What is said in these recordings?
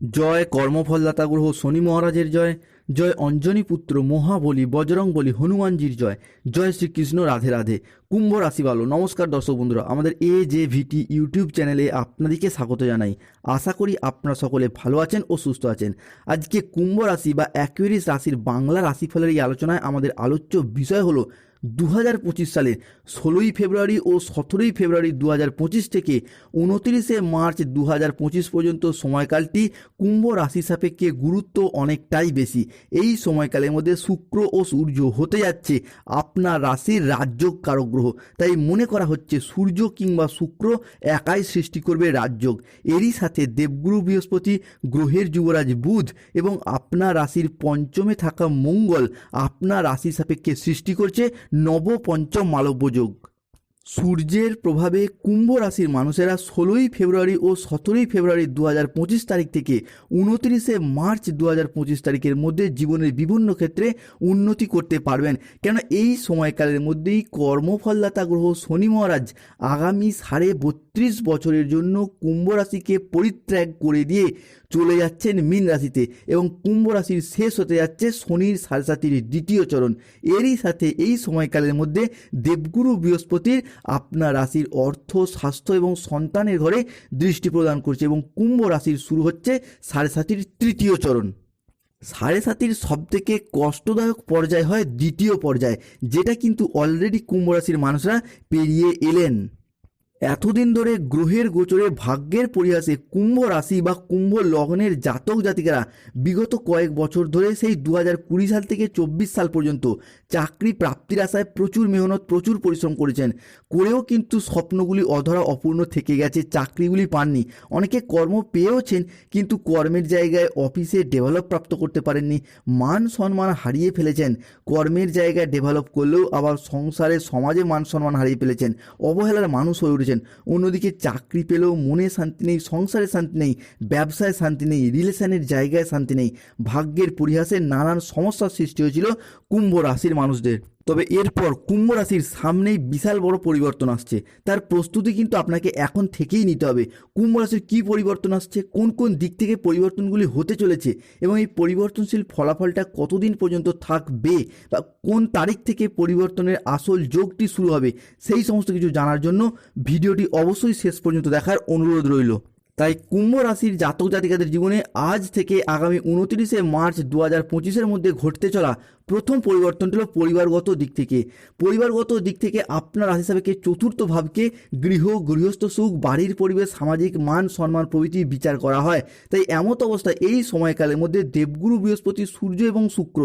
জয় কর্মফলদাতা গ্রহ শনি মহারাজের জয় জয় অঞ্জনী পুত্র মহাবলী বজরং বলি হনুমানজির জয় জয় শ্রীকৃষ্ণ রাধে রাধে। কুম্ভ রাশি ভালো নমস্কার দর্শক বন্ধুরা, আমাদের এ জে ভিটি ইউটিউব চ্যানেলে আপনাদেরকে স্বাগত জানাই। আশা করি আপনারা সকলে ভালো আছেন ও সুস্থ আছেন। আজকে কুম্ভ রাশি বা অ্যাকুয়ারিস রাশির বাংলা রাশিফলের এই আলোচনায় আমাদের আলোচ্য বিষয় হলো দু সালের ষোলোই ফেব্রুয়ারি ও সতেরোই ফেব্রুয়ারি দু পঁচিশ থেকে উনত্রিশে মার্চ দু পঁচিশ পর্যন্ত সময়কালটি কুম্ভ রাশি সাপেক্ষে গুরুত্ব অনেকটাই বেশি। এই সময়কালের মধ্যে শুক্র ও সূর্য হতে যাচ্ছে আপনার রাশির রাজ্য কারক গ্রহ। তাই মনে করা হচ্ছে সূর্য কিংবা শুক্র একাই সৃষ্টি করবে রাজযোগ এরই সাথে দেবগুরু বৃহস্পতি, গ্রহের যুবরাজ বুধ এবং আপনার রাশির পঞ্চমে থাকা মঙ্গল আপনার রাশি সাপেক্ষে সৃষ্টি করছে নব পঞ্চম মালব্য যোগ সূর্যের প্রভাবে কুম্ভ রাশির মানুষেরা ষোলোই ফেব্রুয়ারি ও সতেরোই ফেব্রুয়ারি দু হাজার পঁচিশ তারিখ থেকে উনত্রিশে মার্চ দু হাজার পঁচিশ তারিখের মধ্যে জীবনের বিভিন্ন ক্ষেত্রে উন্নতি করতে পারবেন। কেন এই সময়কালের মধ্যেই কর্মফলদাতা গ্রহ শনি মহারাজ আগামী সাড়ে বত্রিশ বছরের জন্য কুম্ভ রাশিকে পরিত্যাগ করে দিয়ে চলে যাচ্ছেন মীন রাশিতে এবং কুম্ভ রাশির শেষ হতে যাচ্ছে শনির সাড়ে সাতির দ্বিতীয় চরণ। এরই সাথে এই সময়কালের মধ্যে দেবগুরু বৃহস্পতির আপনার রাশির অর্থ, স্বাস্থ্য এবং সন্তানের ঘরে দৃষ্টি প্রদান করছে এবং কুম্ভ রাশির শুরু হচ্ছে সাড়ে সাতির তৃতীয় চরণ। সাড়ে সাতির সব থেকে কষ্টদায়ক পর্যায় হয় দ্বিতীয় পর্যায়, যেটা কিন্তু অলরেডি কুম্ভ রাশির মানুষরা পেরিয়ে এলেন। এতদিন ধরে গ্রহের গোচরে ভাগ্যের পরিহাসে কুম্ভ রাশি বা কুম্ভ লগ্নের জাতক জাতিকারা বিগত কয়েক বছর ধরে সেই দু কুড়ি সাল থেকে চব্বিশ সাল পর্যন্ত চাকরি প্রাপ্তির আশায় প্রচুর মেহনত, প্রচুর পরিশ্রম করেছেন। করেও কিন্তু স্বপ্নগুলি অধরা অপূর্ণ থেকে গেছে, চাকরিগুলি পাননি। অনেকে কর্ম পেয়েওছেন, কিন্তু কর্মের জায়গায় অফিসে ডেভেলপ প্রাপ্ত করতে পারেননি। মান সম্মান হারিয়ে ফেলেছেন। কর্মের জায়গায় ডেভেলপ করলেও আবার সংসারে, সমাজে মান সম্মান হারিয়ে ফেলেছেন। অবহেলার মানুষ হয়ে উঠেছেন অন্যদিকে চাকরি পেলেও মনে শান্তি নেই, সংসারে শান্তি নেই, ব্যবসায় শান্তি নেই, রিলেশনের জায়গায় শান্তি নেই। ভাগ্যের পরিহাসে নানান সমস্যার সৃষ্টি হয়েছিল কুম্ভ রাশির মানুষদের। তবে এরপর কুম্ভ রাশির সামনেই বিশাল বড় পরিবর্তন আসছে। তার প্রস্তুতি কিন্তু আপনাকে এখন থেকেই নিতে হবে। কুম্ভ রাশির কী পরিবর্তন আসছে? কোন কোন দিক থেকে পরিবর্তনগুলি হতে চলেছে? এবং এই পরিবর্তনশীল ফলাফলটা কতদিন পর্যন্ত থাকবে? বা কোন তারিখ থেকে পরিবর্তনের আসল যোগটি শুরু হবে? সেই সমস্ত কিছু জানার জন্য ভিডিওটি অবশ্যই শেষ পর্যন্ত দেখার অনুরোধ রইল। তাই কুম্ভ রাশির জাতক জাতিকাদের জীবনে আজ থেকে আগামী উনত্রিশে মার্চ দু হাজার পঁচিশের মধ্যে ঘটতে চলা প্রথম পরিবর্তনটি হলো পরিবারগত দিক থেকে। পরিবারগত দিক থেকে আপনার রাশি সাপেক্ষে চতুর্থ ভাবকে গৃহ, গৃহস্থ সুখ, বাড়ির পরিবেশ, সামাজিক মান, সম্মান, প্রভৃতি বিচার করা হয়। তাই এমত অবস্থায় এই সময়কালের মধ্যে দেবগুরু, বৃহস্পতি, সূর্য এবং শুক্র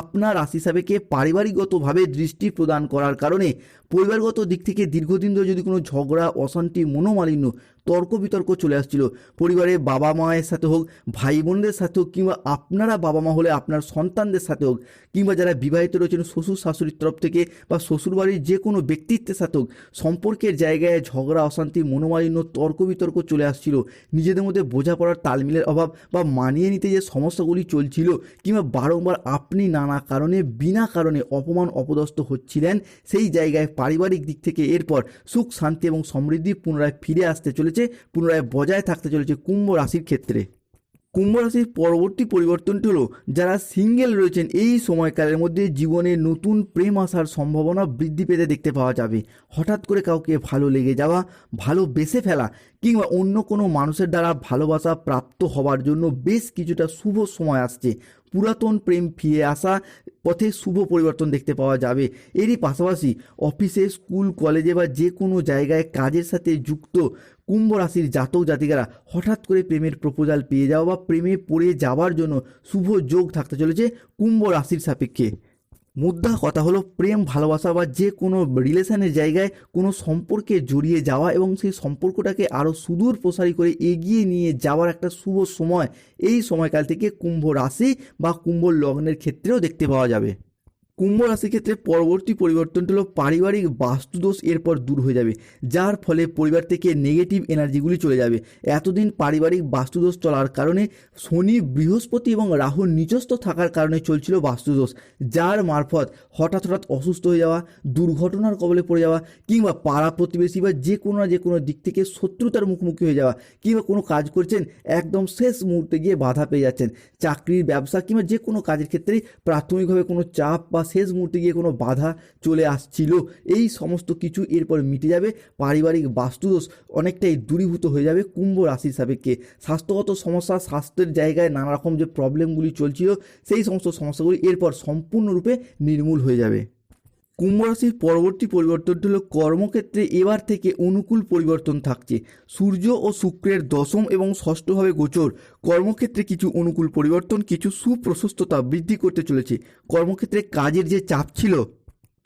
আপনার রাশি সাপেক্ষে পারিবারিকগতভাবে দৃষ্টি প্রদান করার কারণে পরিবারগত দিক থেকে দীর্ঘদিন ধরে যদি কোনো ঝগড়া, অশান্তি, মনোমালিন্য, তর্ক বিতর্ক চলে আসছিল পরিবারে বাবা মায়ের সাথে হোক, ভাই বোনদের সাথে হোক, কিংবা আপনারা বাবা মা হলে আপনার সন্তানদের সাথে হোক, কিংবা যারা বিবাহিত রয়েছেন শ্বশুর শাশুড়ির তরফ থেকে বা শ্বশুরবাড়ির যে কোনো ব্যক্তিত্বের সাথে সম্পর্কের জায়গায় ঝগড়া, অশান্তি, মনোমালিন্য, তর্ক বিতর্ক চলে আসছিল। নিজেদের মধ্যে বোঝাপড়ার তালমিলের অভাব বা মানিয়ে নিতে যে সমস্যাগুলি চলছিল কিংবা বারংবার আপনি নানা কারণে, বিনা কারণে অপমান, অপদস্থ হচ্ছিলেন, সেই জায়গায় পারিবারিক দিক থেকে এরপর সুখ, শান্তি এবং সমৃদ্ধি পুনরায় ফিরে আসতে চলেছে, পুনরায় বজায় থাকতে চলেছে কুম্ভ রাশির ক্ষেত্রে। কুম্ভ রাশির পরবর্তী পরিবর্তনটি হলো, যারা সিঙ্গেল রয়েছেন, এই সময়কালের মধ্যে জীবনে নতুন প্রেম আসার সম্ভাবনা বৃদ্ধি পেতে দেখতে পাওয়া যাবে। হঠাৎ করে কাউকে ভালো লেগে যাওয়া, ভালো বেসে ফেলা, কিংবা অন্য কোনো মানুষের দ্বারা ভালোবাসা প্রাপ্ত হবার জন্য বেশ কিছুটা শুভ সময় আসছে। পুরাতন প্রেম ফিরে আসা পথে শুভ পরিবর্তন দেখতে পাওয়া যাবে। এরই পাশাপাশি অফিসে, স্কুল, কলেজে বা যে কোনো জায়গায় কাজের সাথে যুক্ত কুম্ভ রাশির জাতক জাতিকারা হঠাৎ করে প্রেমের প্রপোজাল পেয়ে যাওয়া বা প্রেমে পড়ে যাওয়ার জন্য শুভ যোগ থাকতে চলেছে কুম্ভ রাশির সাপেক্ষে। মুদ্রা কথা হলো প্রেম, ভালোবাসা বা যে কোনো রিলেশনের জায়গায় কোনো সম্পর্কে জড়িয়ে যাওয়া এবং সেই সম্পর্কটাকে আরও সুদূর প্রসারী করে এগিয়ে নিয়ে যাওয়ার একটা শুভ সময়। এই সময়কাল থেকে কুম্ভ রাশি বা কুম্ভ লগ্নের ক্ষেত্রেও দেখতে পাওয়া যাবে। কুম্ভ রাশির ক্ষেত্রে পরবর্তী পরিবর্তনটি হলো পারিবারিক বাস্তুদোষ এরপর দূর হয়ে যাবে, যার ফলে পরিবার থেকে নেগেটিভ এনার্জিগুলি চলে যাবে। এতদিন পারিবারিক বাস্তুদোষ চলার কারণে শনি, বৃহস্পতি এবং রাহু নিচস্থ থাকার কারণে চলছিল বাস্তুদোষ, যার মারফত হঠাৎ হঠাৎ অসুস্থ হয়ে যাওয়া, দুর্ঘটনার কবলে পড়ে যাওয়া কিংবা পাড়া প্রতিবেশী বা যে কোনো না যে কোনো দিক থেকে শত্রুতার মুখোমুখি হয়ে যাওয়া কিংবা কোনো কাজ করছেন, একদম শেষ মুহূর্তে গিয়ে বাধা পেয়ে যাচ্ছেন। চাকরির ব্যবসা কিংবা যে কোনো কাজের ক্ষেত্রেই প্রাথমিকভাবে কোনো চাপ বা শেষ মুহূর্তে গিয়ে কোনো বাধা চলে আসছিল। এই সমস্ত কিছু এরপর মিটে যাবে। পারিবারিক বাস্তুদোষ অনেকটাই দূরীভূত হয়ে যাবে কুম্ভ রাশির সাপেক্ষে। স্বাস্থ্যগত সমস্যা, স্বাস্থ্যের জায়গায় নানা রকম যে প্রবলেমগুলি চলছিল, সেই সমস্ত সমস্যাগুলি এরপর সম্পূর্ণরূপে নির্মূল হয়ে যাবে। কুম্ভ রাশির পরবর্তী পরিবর্তনটি হলো কর্মক্ষেত্রে এবার থেকে অনুকূল পরিবর্তন থাকছে। সূর্য ও শুক্রের দশম এবং ষষ্ঠভাবে গোচর। কর্মক্ষেত্রে কিছু অনুকূল পরিবর্তন, কিছু সুপ্রশস্ততা বৃদ্ধি করতে চলেছে। কর্মক্ষেত্রে কাজের যে চাপ ছিল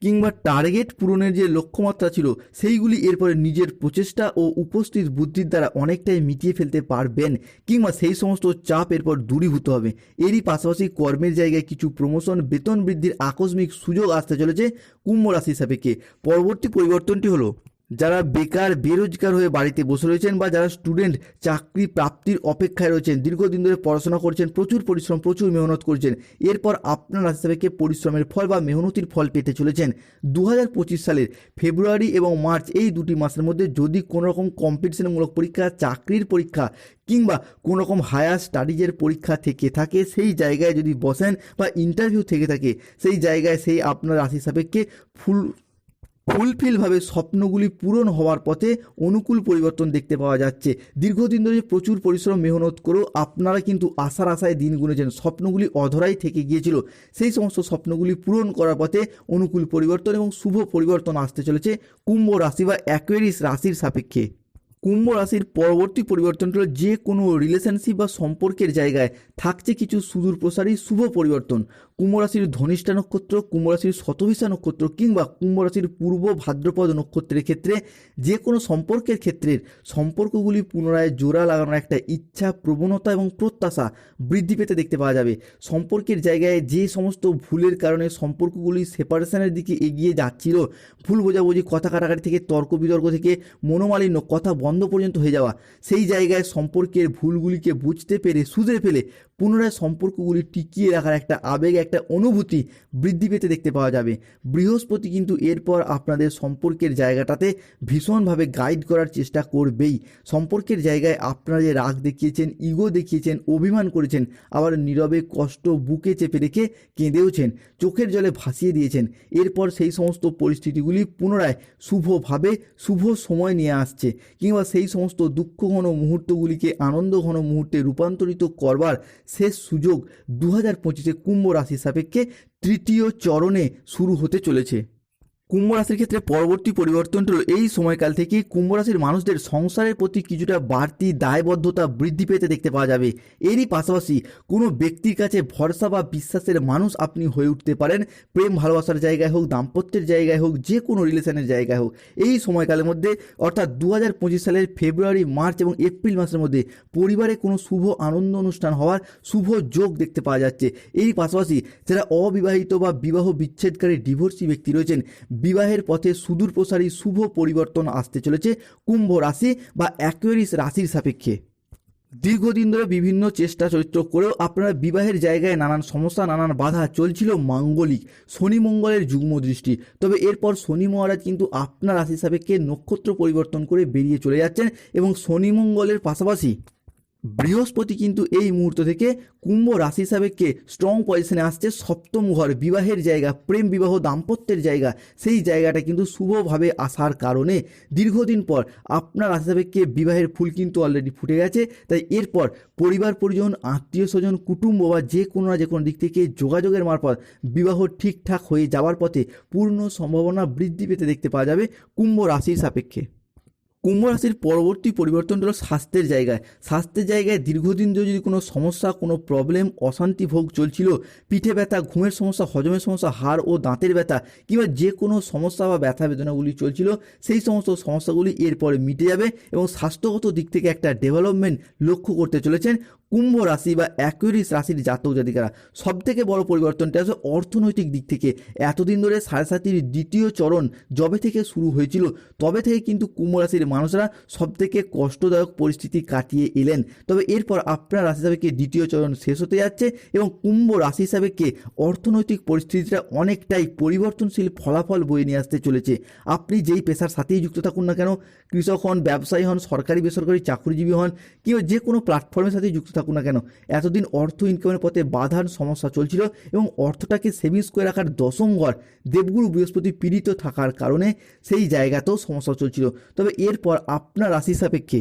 কিংবা টার্গেট পূরণের যে লক্ষ্যমাত্রা ছিল, সেইগুলি এরপরে নিজের প্রচেষ্টা ও উপস্থিত বুদ্ধির দ্বারা অনেকটাই মিটিয়ে ফেলতে পারবেন কিংবা সেই সমস্ত চাপ এরপর দূরীভূত হবে। এরই পাশাপাশি কর্মের জায়গায় কিছু প্রমোশন বেতন বৃদ্ধির আকস্মিক সুযোগ আসতে চলেছে কুম্ভ রাশি সাপেক্ষে। পরবর্তী পরিবর্তনটি হলো যারা বেকার, বেরোজগার হয়ে বাড়িতে বসে রয়েছেন বা যারা স্টুডেন্ট, চাকরি প্রাপ্তির অপেক্ষায় রয়েছেন, দীর্ঘদিন ধরে পড়াশোনা করছেন, প্রচুর পরিশ্রম, প্রচুর মেহনত করছেন, এরপর আপনার সাপেক্ষে পরিশ্রমের ফল বা মেহনতির ফল পেতে চলেছেন। দু হাজার পঁচিশ সালের ফেব্রুয়ারি এবং মার্চ এই দুটি মাসের মধ্যে যদি কোনো রকম কম্পিটিশনমূলক পরীক্ষা, চাকরির পরীক্ষা কিংবা কোনো রকম হায়ার স্টাডিজের পরীক্ষা থেকে থাকে, সেই জায়গায় যদি বসেন বা ইন্টারভিউ থেকে থাকে, সেই জায়গায় সেই আপনার রাশি সাপেক্ষে ফুল ফুলফিলভাবে স্বপ্নগুলি পূরণ হওয়ার পথে অনুকূল পরিবর্তন দেখতে পাওয়া যাচ্ছে। দীর্ঘদিন ধরে প্রচুর পরিশ্রম, মেহনত করেও আপনারা কিন্তু আশার আশায় দিন গুনেছেন। স্বপ্নগুলি অধরাই থেকে গিয়েছিল। সেই সমস্ত স্বপ্নগুলি পূরণ করার পথে অনুকূল পরিবর্তন এবং শুভ পরিবর্তন আসতে চলেছে। কুম্ভ রাশি বা অ্যাকোয়ারিস রাশির সাপেক্ষে। কুম্ভ রাশির পরবর্তী পরিবর্তনটি হলো যে কোনো রিলেশনশিপ বা সম্পর্কের জায়গায় থাকছে কিছু সুদূর প্রসারী শুভ পরিবর্তন। কুম্ভ রাশির ধনিষ্ঠা নক্ষত্র, কুম্ভ রাশির শতভিসা নক্ষত্র কিংবা কুম্ভ রাশির পূর্ব ভাদ্রপদ নক্ষত্রের ক্ষেত্রে যে কোনো সম্পর্কের ক্ষেত্রের সম্পর্কগুলি পুনরায় জোড়া লাগানোর একটা ইচ্ছা, প্রবণতা এবং প্রত্যাশা বৃদ্ধি পেতে দেখতে পাওয়া যাবে। সম্পর্কের জায়গায় যে সমস্ত ভুলের কারণে সম্পর্কগুলি সেপারেশনের দিকে এগিয়ে যাচ্ছিল, ভুল বোঝাবুঝি, কথা কাটাকাটি থেকে তর্ক বিতর্ক থেকে মনোমালিন্য, কথা বন্ধ পর্যন্ত হয়ে যাওয়া, সেই জায়গায় সম্পর্কের ভুলগুলিকে বুঝতে পেরে, সুধরে ফেলে পুনরায় সম্পর্কগুলি টিকিয়ে রাখার একটা আবেগ, একটা অনুভূতি বৃদ্ধি পেতে দেখতে পাওয়া যাবে। বৃহস্পতি কিন্তু এরপর আপনাদের সম্পর্কের জায়গাটাতে ভীষণভাবে গাইড করার চেষ্টা করবেই। সম্পর্কের জায়গায় আপনারা যে রাগ দেখিয়েছেন ইগো দেখিয়েছেন, অভিমান করেছেন, আবার নীরবে কষ্ট বুকে চেপে রেখে কেঁদেওছেন, চোখের জলে ভাসিয়ে দিয়েছেন, এরপর সেই সমস্ত পরিস্থিতিগুলি পুনরায় শুভভাবে, শুভ সময় নিয়ে আসছে। কিংবা সেই সমস্ত দুঃখ ঘন মুহূর্তগুলিকে আনন্দ ঘন মুহূর্তে রূপান্তরিত করবার শেষ সুযোগ দু হাজার পঁচিশে কুম্ভ রাশির সাপেক্ষে তৃতীয় চরণে শুরু হতে চলেছে। কুম্ভ রাশির ক্ষেত্রে পরবর্তী পরিবর্তনটি হলো এই সময়কাল থেকে কুম্ভ রাশির মানুষদের সংসারের প্রতি কিছুটা বাড়তি দায়বদ্ধতা বৃদ্ধি পেতে দেখতে পাওয়া যাবে। এরই পাশাপাশি কোনো ব্যক্তির কাছে ভরসা বা বিশ্বাসের মানুষ আপনি হয়ে উঠতে পারেন। প্রেম, ভালোবাসার জায়গায় হোক, দাম্পত্যের জায়গায় হোক, যে কোনো রিলেশনের জায়গায় হোক। এই সময়কালের মধ্যে, অর্থাৎ দু হাজার পঁচিশ সালের ফেব্রুয়ারি, মার্চ এবং এপ্রিল মাসের মধ্যে পরিবারে কোনো শুভ আনন্দ অনুষ্ঠান হওয়ার শুভ যোগ দেখতে পাওয়া যাচ্ছে। এই পাশাপাশি যারা অবিবাহিত বা বিবাহ বিচ্ছেদকারী ডিভোর্সি ব্যক্তি রয়েছেন বিবাহের পথে সুদূর প্রসারী শুভ পরিবর্তন আসতে চলেছে কুম্ভ রাশি বা অ্যাকোয়ারিস রাশির সাপেক্ষে। দীর্ঘদিন ধরে বিভিন্ন চেষ্টা চরিত্র করেও আপনারা বিবাহের জায়গায় নানান সমস্যা, নানান বাধা চলছিল মাঙ্গলিক শনি মঙ্গলের যুগ্ম দৃষ্টি। তবে এরপর শনি মহারাজ কিন্তু আপনার রাশি সাপেক্ষে নক্ষত্র পরিবর্তন করে বেরিয়ে চলে যাচ্ছেন এবং শনি মঙ্গলের পাশাপাশি বৃহস্পতি কিন্তু এই মুহূর্ত থেকে কুম্ভ রাশি সাপেক্ষে স্ট্রং পজিশনে আসছে। সপ্তম ঘর বিবাহের জায়গা, প্রেম বিবাহ, দাম্পত্যের জায়গা, সেই জায়গাটা কিন্তু শুভভাবে আসার কারণে দীর্ঘদিন পর আপনার রাশি সাপেক্ষে বিবাহের ফুল কিন্তু অলরেডি ফুটে গেছে। তাই এরপর পরিবার, পরিজন, আত্মীয় স্বজন, কুটুম্ব বা যে কোনো না যে কোনো দিক থেকে যোগাযোগের মারফত বিবাহ ঠিকঠাক হয়ে যাওয়ার পথে পূর্ণ সম্ভাবনা বৃদ্ধি পেতে দেখতে পাওয়া যাবে কুম্ভ রাশির সাপেক্ষে। কুম্ভ রাশির পরবর্তী পরিবর্তন হলো স্বাস্থ্যের জায়গায়। স্বাস্থ্যের জায়গায় দীর্ঘদিন ধরে যদি কোনো সমস্যা, কোনো প্রবলেম অশান্তি ভোগ চলছিল, পিঠে ব্যথা, ঘুমের সমস্যা, হজমের সমস্যা, হাড় ও দাঁতের ব্যথা কিংবা যে কোনো সমস্যা বা ব্যথা বেদনাগুলি চলছিল, সেই সমস্ত সমস্যাগুলি এরপরে মিটে যাবে এবং স্বাস্থ্যগত দিক থেকে একটা ডেভেলপমেন্ট লক্ষ্য করতে চলেছেন কুম্ভ রাশি বা অ্যাকুয়ারিস রাশির জাতক জাতিকারা। সব থেকে বড় পরিবর্তনটা আছে অর্থনৈতিক দিক থেকে। এতদিন ধরে সাড়ে সাতির দ্বিতীয় চরণ যবে থেকে শুরু হয়েছিল, তবে থেকে কিন্তু কুম্ভ রাশির মানুষরা সব থেকে কষ্টদায়ক পরিস্থিতি কাটিয়ে এলেন। তবে এরপর আপনার রাশি হিসাবে কে দ্বিতীয় চরণ শেষ হতে যাচ্ছে এবং কুম্ভ রাশি হিসাবে কে অর্থনৈতিক পরিস্থিতিটা অনেকটাই পরিবর্তনশীল ফলাফল বয়ে নিয়ে আসতে চলেছে? আপনি যেই পেশার সাথেই যুক্ত থাকুন না কেন, কৃষক হন, ব্যবসায়ী হন, সরকারি বেসরকারি চাকরিজীবী হন কিংবা যে কোনো প্ল্যাটফর্মের সাথেই যুক্ত থাকুন না কেন, এতদিন অর্থ ইনকামের পথে বাধার সমস্যা চলছিল এবং অর্থটাকে সেভিংস করে রাখার দশম ঘর দেবগুরু বৃহস্পতি পীড়িত থাকার কারণে সেই জায়গাতেও সমস্যা চলছিল। তবে এরপর আপনার রাশি সাপেক্ষে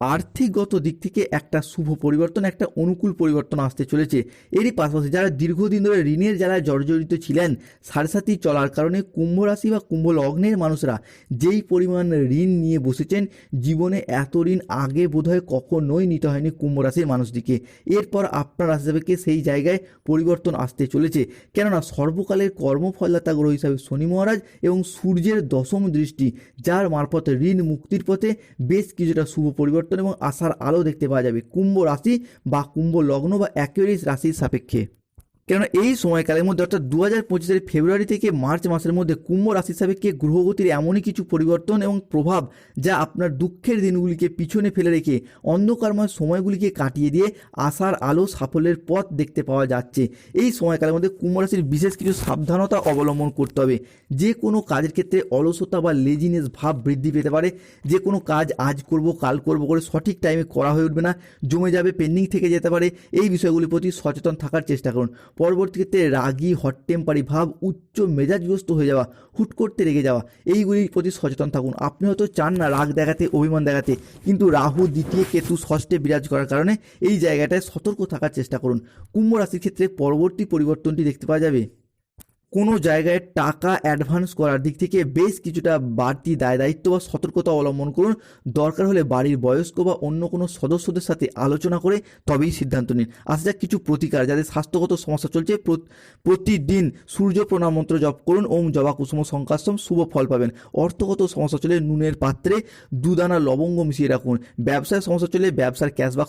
আর্থিকগত দিক থেকে একটা শুভ পরিবর্তন, একটা অনুকূল পরিবর্তন আসতে চলেছে। এরই পাশাপাশি যারা দীর্ঘদিন ধরে ঋণের জ্বালায় জর্জরিত ছিলেন সাড়ে সাতি চলার কারণে কুম্ভ রাশি বা কুম্ভ লগ্নের মানুষরা যেই পরিমাণ ঋণ নিয়ে বসেছেন, জীবনে এত ঋণ আগে বোধহয় কখনোই নিতে হয়নি কুম্ভ রাশির মানুষটিকে। এরপর আপনার রাশি হিসাবে সেই জায়গায় পরিবর্তন আসতে চলেছে। কেননা সর্বকালের কর্মফলদাতা গ্রহ হিসাবে শনি মহারাজ এবং সূর্যের দশম দৃষ্টি, যার মারফত ঋণ মুক্তির পথে বেশ কিছুটা শুভ পরিবর্তন এবং আশার আলো দেখতে পাওয়া যাবে। কুম্ভ রাশি বা কুম্ভ লগ্ন বা অ্যাকুয়ারিস রাশির সাপেক্ষে। কেননা এই সময়কালের মধ্যে, অর্থাৎ দু হাজার পঁচিশের ফেব্রুয়ারি থেকে মার্চ মাসের মধ্যে কুম্ভ রাশি কে গ্রহগতির এমনই কিছু পরিবর্তন এবং প্রভাব যা আপনার দুঃখের দিনগুলিকে পিছনে ফেলে রেখে অন্ধকারময় সময়গুলিকে কাটিয়ে দিয়ে আশার আলো সাফল্যের পথ দেখতে পাওয়া যাচ্ছে। এই সময়কালের মধ্যে কুম্ভ রাশির বিশেষ কিছু সাবধানতা অবলম্বন করতে হবে। যে কোনো কাজের ক্ষেত্রে অলসতা বা লেজিনেস ভাব বৃদ্ধি পেতে পারে। যে কোনো কাজ আজ করব, কাল করব করে সঠিক টাইমে করা হয়ে উঠবে না। জমে যাবে পেন্ডিং থেকে যেতে পারে। এই বিষয়গুলির প্রতি সচেতন থাকার চেষ্টা করুন। পরবর্তী ক্ষেত্রে রাগী হট টেম্পারি ভাব, উচ্চ মেজাজগ্রস্ত হয়ে যাওয়া, হুট করতে রেগে যাওয়া, এইগুলির প্রতি সচেতন থাকুন। আপনি হয়তো চান না রাগ দেখাতে, অভিমান দেখাতে, কিন্তু রাহু দ্বিতীয় কেতু ষষ্ঠে বিরাজ করার কারণে এই জায়গাটায় সতর্ক থাকার চেষ্টা করুন। কুম্ভ রাশির ক্ষেত্রে পরবর্তী পরিবর্তনটি দেখতে পাওয়া যাবে। কোনো জায়গায় টাকা অ্যাডভান্স করার দিক থেকে বেশ কিছুটা বাড়তি দায় দায়িত্ব বা সতর্কতা অবলম্বন করুন। দরকার হলে বাড়ির বয়স্ক বা অন্য কোনো সদস্যদের সাথে আলোচনা করে তবেই সিদ্ধান্ত নিন। আসা যাক কিছু প্রতিকার যাদের স্বাস্থ্যগত সমস্যা চলছে প্রতিদিন সূর্য প্রণাম মন্ত্র জপ করুন, ওম জবা কুসুম সংকাশম শুভ ফল পাবেন। অর্থগত সমস্যা চলে নুনের পাত্রে দুদানা লবঙ্গ মিশিয়ে রাখুন। ব্যবসায় সমস্যা চলে ব্যবসার ক্যাশবাক